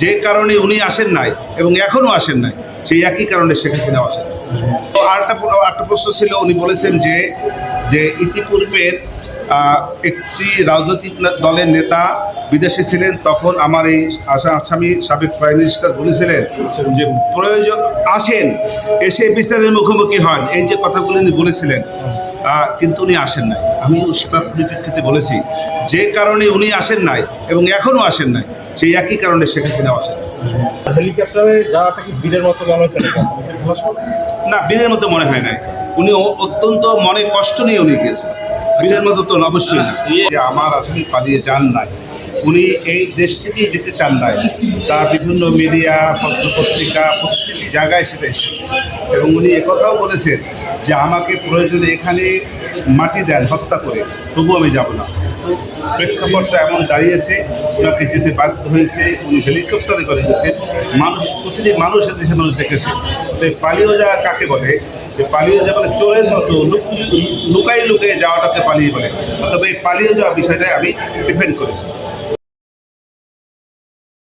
যে কারণে উনি আসেন নাই এবং এখনও আসেন নাই, সেই একই কারণে শেখ হাসিনাও আসেন তো আরেকটা আরেকটা প্রশ্ন ছিল, উনি বলেছেন যে যে ইতিপূর্বের একটি রাজনৈতিক দলের নেতা বিদেশে ছিলেন, তখন আমার এই আসাম আসামি সাবেক প্রাইম মিনিস্টার বলেছিলেন যে প্রয়োজন আসেন, এসে বিচারের মুখোমুখি হন। এই যে কথাগুলো উনি বলেছিলেন কিন্তু উনি আসেন নাই। আমি সেটার পরিপ্রেক্ষিতে বলেছি যে কারণে উনি আসেন নাই এবং এখনও আসেন নাই সেই একই কারণে শেখ হাসিনাও আসেন? না বীরের মতো মনে হয় নাই। উনি অত্যন্ত মনে কষ্ট নিয়ে উনি গেছেন বীরের মতো তো অবশ্যই না। আমার আসলে পালিয়ে যান নাই। উনি এই দেশ থেকেই যেতে চান নাই। তা বিভিন্ন মিডিয়া, পত্রপত্রিকা প্রত্যেকটি জায়গায় সেটা এসেছে। এবং উনি একথাও বলেছেন যে, আমাকে প্রয়োজনে এখানে মাটি দেন, হত্যা করে, তবু আমি যাব না। তো প্রেক্ষাপটটা এমন দাঁড়িয়েছে ওনাকে যেতে বাধ্য হয়েছে। উনি হেলিকপ্টারে করে গেছেন। মানুষ, প্রতিটি মানুষ এদেশে মানুষ দেখেছে। তো পালিয়ে যাওয়া কাকে বলে? যে পালিয়ে যাওয়া মানে চোরের মতো লুকাই লুকাই যাওয়াটাকে পালিয়ে বলে। অথবা এই পালিয়ে যাওয়া বিষয়টাই আমি ডিফেন্ড করেছি।